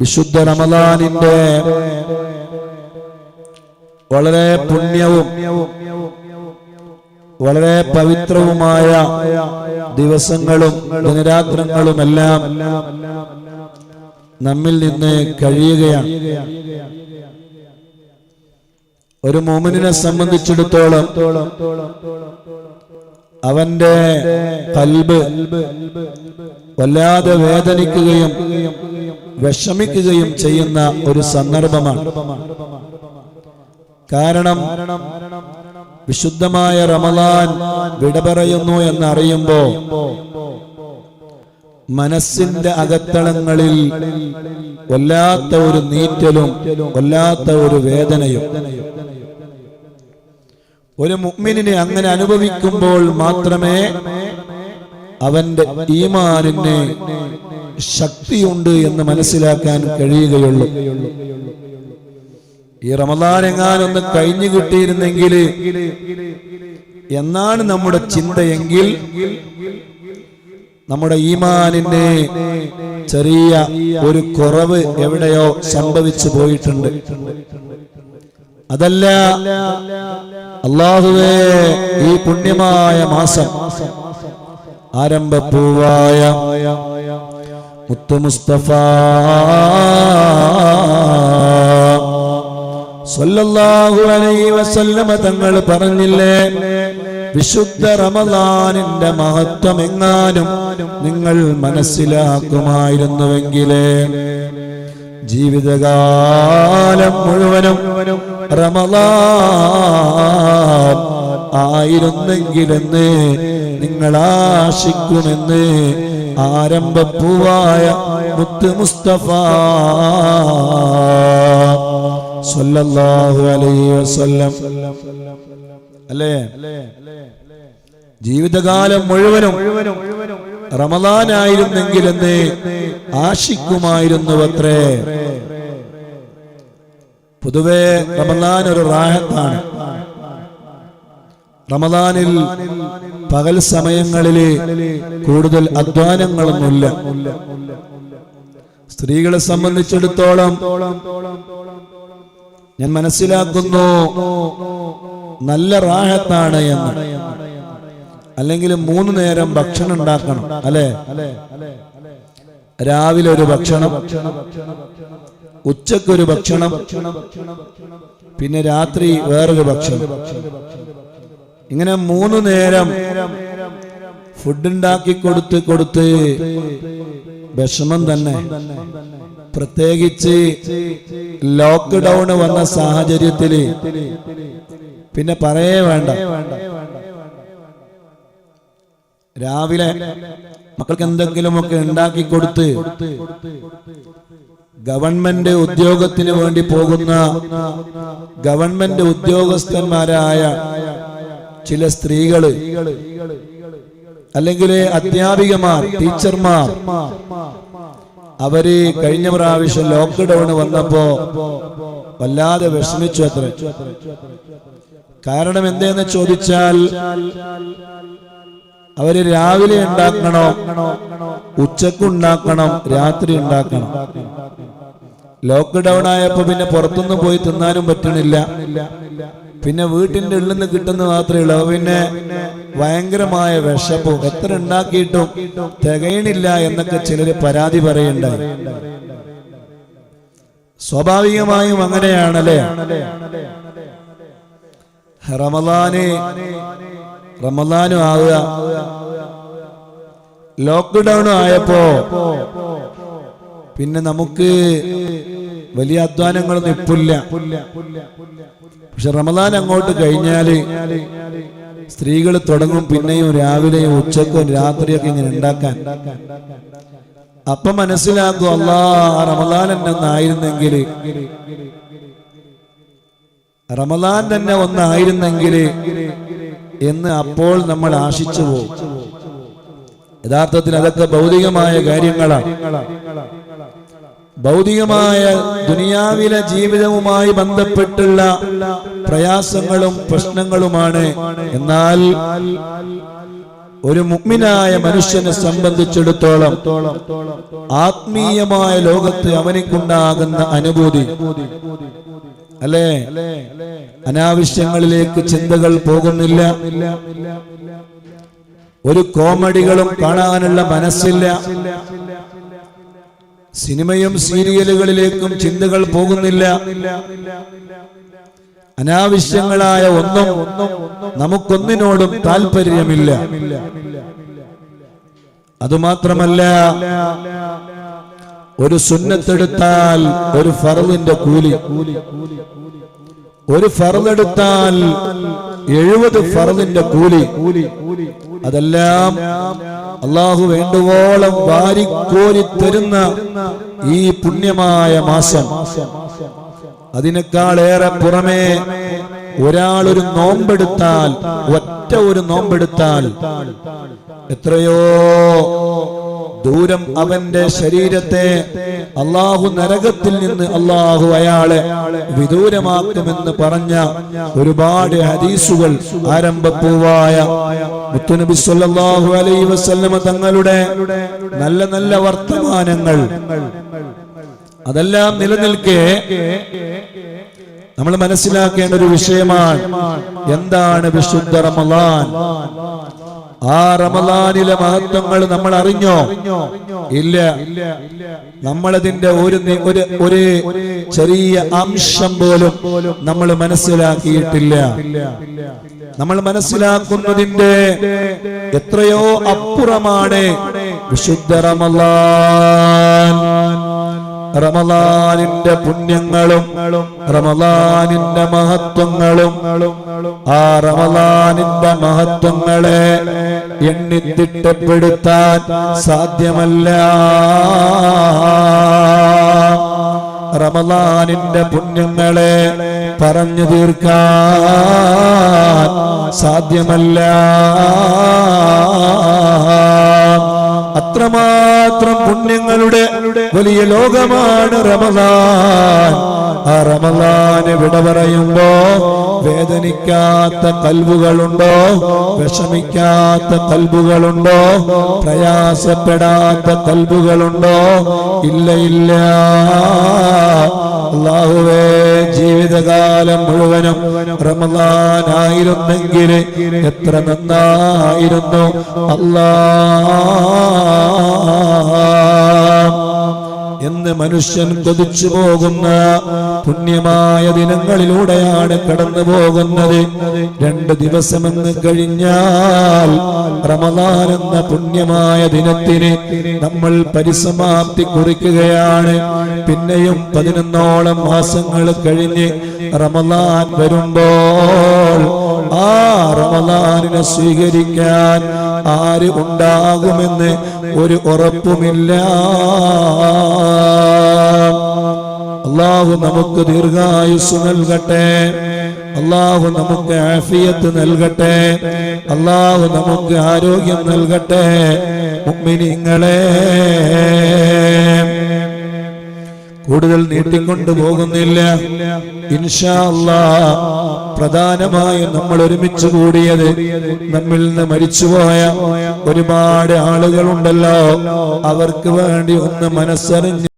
വിശുദ്ധ റമദാനിന്റെ വളരെ പുണ്യവും വളരെ പവിത്രവുമായ ദിവസങ്ങളും ദിനരാത്രങ്ങളും എല്ലാം നമ്മിൽ നിന്ന് കഴിയുകയാണ്. ഒരു മോമിനെ സംബന്ധിച്ചിടത്തോളം അവന്റെ കൽബ് വല്ലാതെ വേദനിക്കുകയും വിഷമിക്കുകയും ചെയ്യുന്ന ഒരു സന്ദർഭമാണ്. കാരണം വിശുദ്ധമായ റമലാൻ വിട പറയുന്നു എന്നറിയുമ്പോ മനസ്സിന്റെ അകത്തളങ്ങളിൽ കൊല്ലാത്ത ഒരു നീറ്റലും കൊല്ലാത്ത ഒരു വേദനയും. ഒരു മുഗ്മിനെ അങ്ങനെ അനുഭവിക്കുമ്പോൾ മാത്രമേ അവന്റെ ഈമാനിന് ശക്തിയുണ്ട് എന്ന് മനസ്സിലാക്കാൻ കഴിയുകയുള്ളൂ. ഈ റമദാൻ എങ്ങാനൊന്ന് കഴിഞ്ഞു കിട്ടിയിരുന്നെങ്കിൽ എന്നാണ് നമ്മുടെ ചിന്തയെങ്കിൽ നമ്മുടെ ഈമാനിന്റെ ചെറിയ ഒരു കുറവ് എവിടെയോ സംഭവിച്ചു പോയിട്ടുണ്ട്. അതല്ല അള്ളാഹുവേ ഈ പുണ്യമായ മാസം ആരംഭപ്പൂവായ മുത്തു മുസ്തഫ സല്ലല്ലാഹു അലൈഹി വസല്ലമ തങ്ങൾ പറഞ്ഞില്ലേ വിശുദ്ധ റമദാനിന്റെ മഹത്വം എങ്ങാനും നിങ്ങൾ മനസ്സിലാക്കുമായിരുന്നുവെങ്കിലേ ജീവിതകാലം മുഴുവനും റമദാൻ ആയിരുന്നെങ്കിലെന്ന് നിങ്ങൾ ആശിക്കുമെന്ന്. ആരംഭപ്പൂവായ മുത്ത് മുസ്തഫ അല്ലേ? ജീവിതകാലം മുഴുവനും റമദാനായിരുന്നെങ്കിലെന്ന് ആശിക്കുമായിരുന്നു അത്രേ പൊതുവേ റമദാൻ ഒരു റാഹത്താണ്. റമദാനിൽ പകൽ സമയങ്ങളിൽ കൂടുതൽ അധ്വാനങ്ങളൊന്നുമില്ല. സ്ത്രീകളെ സംബന്ധിച്ചിടത്തോളം ഞാൻ മനസ്സിലാക്കുന്നു നല്ല റാഹത്താണ് എന്ന്. അല്ലെങ്കിൽ മൂന്ന് നേരം ഭക്ഷണം ഉണ്ടാക്കണം അല്ലെ? രാവിലെ ഒരു ഭക്ഷണം ഉച്ചക്കൊരു ഭക്ഷണം പിന്നെ രാത്രി വേറൊരു ഭക്ഷണം. ഇങ്ങനെ മൂന്ന് നേരം ഫുഡ് ഉണ്ടാക്കി കൊടുത്ത് കൊടുത്ത് വിഷമം തന്നെ. പ്രത്യേകിച്ച് ലോക്ക്ഡൗൺ വന്ന സാഹചര്യത്തിൽ പിന്നെ പറയേ വേണ്ട. രാവിലെ മക്കൾക്ക് എന്തെങ്കിലുമൊക്കെ ഉണ്ടാക്കി കൊടുത്ത് ഗവൺമെന്റ് ഉദ്യോഗത്തിന് വേണ്ടി പോകുന്ന ഗവൺമെന്റ് ഉദ്യോഗസ്ഥന്മാരായ ചില സ്ത്രീകൾ അല്ലെങ്കിൽ അധ്യാപികമാർ ടീച്ചർമാർ അവർ കഴിഞ്ഞ പ്രാവശ്യം ലോക്ക്ഡൌൺ വന്നപ്പോ വല്ലാതെ വിഷമിച്ചു അത്ര. കാരണം എന്തെന്ന് ചോദിച്ചാൽ അവർ രാവിലെ ഉണ്ടാക്കണോ ഉച്ചക്കുണ്ടാക്കണം രാത്രി ഉണ്ടാക്കണം? ലോക്ക്ഡൌൺ ആയപ്പോ പിന്നെ പുറത്തുനിന്ന് പോയി തിന്നാനും പറ്റണില്ല. പിന്നെ വീട്ടിന്റെ ഉള്ളിൽ നിന്ന് കിട്ടുന്ന മാത്രമേ ഉള്ളൂ. പിന്നെ ഭയങ്കരമായ വിഷപ്പും എത്ര ഉണ്ടാക്കിയിട്ടും തികയണില്ല എന്നൊക്കെ ചിലര് പരാതി പറയുണ്ടായി സ്വാഭാവികമായും അങ്ങനെയാണല്ലേ? റമദാന് റമദാനും ആവുക. ലോക്ക്ഡൌൺ ആയപ്പോ പിന്നെ നമുക്ക് വലിയ അധ്വാനങ്ങളൊന്നും ഇപ്പില്ല. പക്ഷെ റമദാൻ അങ്ങോട്ട് കഴിഞ്ഞാൽ സ്ത്രീകൾ തുടങ്ങും പിന്നെയും രാവിലെയും ഉച്ചക്കും രാത്രിയൊക്കെ ഇങ്ങനെ ഉണ്ടാക്കാൻ. അപ്പൊ മനസ്സിലാക്കും അല്ലാ റമദാൻ തന്നെ ഒന്നായിരുന്നെങ്കിൽ റമദാൻ തന്നെ ഒന്നായിരുന്നെങ്കിൽ എന്ന് അപ്പോൾ നമ്മൾ ആശിച്ചു പോകും. യഥാർത്ഥത്തിൽ അതൊക്കെ ഭൗതികമായ കാര്യങ്ങളാണ്. ഭൗതികമായ ദുനിയാവിലെ ജീവിതവുമായി ബന്ധപ്പെട്ടുള്ള പ്രയാസങ്ങളും പ്രശ്നങ്ങളുമാണ്. എന്നാൽ ഒരു മുഗ്മിനായ മനുഷ്യനെ സംബന്ധിച്ചിടത്തോളം ആത്മീയമായ ലോകത്ത് അവനിക്കുണ്ടാകുന്ന അനുഭൂതി അല്ലേ? അനാവശ്യങ്ങളിലേക്ക് ചിന്തകൾ പോകുന്നില്ല. ഒരു കോമഡികളും കാണാനുള്ള മനസ്സില്ല. സിനിമയും സീരിയലുകളിലേക്കും ചിന്തകൾ പോകുന്നില്ല. അനാവശ്യങ്ങളായ ഒന്നും നമുക്കൊന്നിനോടും താല്പര്യമില്ല. അതുമാത്രമല്ല ഒരു സുന്നത്തെടുത്താൽ ഒരു ഫറലിന്റെ കൂലി. ഒരു ഫറന്നെടുത്താൽ എഴുപത് ഫറലിന്റെ കൂലി. അതെല്ലാം അള്ളാഹു വേണ്ടുവോളം വാരിക്കോരി തരുന്ന ഈ പുണ്യമായ മാസം. അതിനേക്കാളേറെ പുറമേ ഒരാൾ ഒരു നോമ്പെടുത്താൽ ഒറ്റ ഒരു നോമ്പെടുത്താൽ എത്രയോ ദൂരം അവന്റെ ശരീരത്തെ അള്ളാഹു നരകത്തിൽ നിന്ന് അള്ളാഹു അയാളെ വിദൂരമാക്കുമെന്ന് പറഞ്ഞ ഒരുപാട് ഹദീസുകൾ ആരംഭപ്പൂവായ മുത്തുനബി സല്ലല്ലാഹു അലൈഹി വസല്ലമ തങ്ങളുടെ നല്ല നല്ല വർത്തമാനങ്ങൾ. അതെല്ലാം നിലനിൽക്കെ നമ്മൾ മനസ്സിലാക്കേണ്ട ഒരു വിഷയമാണ്. എന്താണ് വിശുദ്ധ റമലാൻ ആ റമലാനിലെ മഹത്വങ്ങൾ നമ്മൾ അറിഞ്ഞോ? ഇല്ല. നമ്മളതിന്റെ ഒരു ഒരു ചെറിയ അംശം പോലും നമ്മൾ മനസ്സിലാക്കിയിട്ടില്ല. നമ്മൾ മനസ്സിലാക്കുന്നതിന്റെ എത്രയോ അപ്പുറമാണ് വിശുദ്ധ റമലാൻ റമലാനിന്റെ പുണ്യങ്ങളും റമലാനിന്റെ മഹത്വങ്ങളും ആ റമലാനിന്റെ മഹത്വങ്ങളെ എണ്ണിത്തിട്ടപ്പെടുത്താൻ സാധ്യമല്ല. റമലാനിന്റെ പുണ്യങ്ങളെ പറഞ്ഞു തീർക്കാൻ സാധ്യമല്ല. അത്രമാത്രം പുണ്യങ്ങളുടെ വലിയ ലോകമാണ് റമദാൻ. ആ റമദാന് വിട പറയുമ്പോ വേദനിക്കാത്ത കൽവുകളുണ്ടോ വിഷമിക്കാത്ത കൽവുകളുണ്ടോ പ്രയാസപ്പെടാത്ത കൽവുകളുണ്ടോ ഇല്ല ഇല്ല. അള്ളാഹുവേ ജീവിതകാലം മുഴുവനും റമദാനായിരുന്നെങ്കിൽ എത്ര നന്നായിരുന്നു. അല്ലാ. എന്ന് മനുഷ്യൻ കൊതിച്ചു പോകുന്ന പുണ്യമായ ദിനങ്ങളിലൂടെയാണ് കടന്നു പോകുന്നത്. രണ്ട് ദിവസമെന്ന് കഴിഞ്ഞാൽ റമദാൻ എന്ന പുണ്യമായ ദിനത്തിന് നമ്മൾ പരിസമാപ്തി കുറിക്കുകയാണ്. പിന്നെയും പതിനൊന്നോളം മാസങ്ങൾ കഴിഞ്ഞ് റമദാൻ വരുമ്പോൾ ആ റമദാനിനെ സ്വീകരിക്കാൻ ആര് ഉണ്ടാകുമെന്ന് ഒരു ഉറപ്പുമില്ല. അള്ളാഹു നമുക്ക് ദീർഘായുസ് നൽകട്ടെ. അള്ളാഹു നമുക്ക് ആഫിയത്ത് നൽകട്ടെ. അള്ളാഹു നമുക്ക് ആരോഗ്യം നൽകട്ടെ. മുഅ്മിനീങ്ങളെ കൂടുതൽ നീട്ടിക്കൊണ്ടു പോകുന്നില്ല. ഇൻഷാ അല്ലാ പ്രധാനമായും നമ്മൾ ഒരുമിച്ച് കൂടിയത് നമ്മിൽ നിന്ന് മരിച്ചുപോയ ഒരുപാട് ആളുകളുണ്ടല്ലോ. അവർക്ക് വേണ്ടി ഒന്ന് മനസ്സറിഞ്ഞ്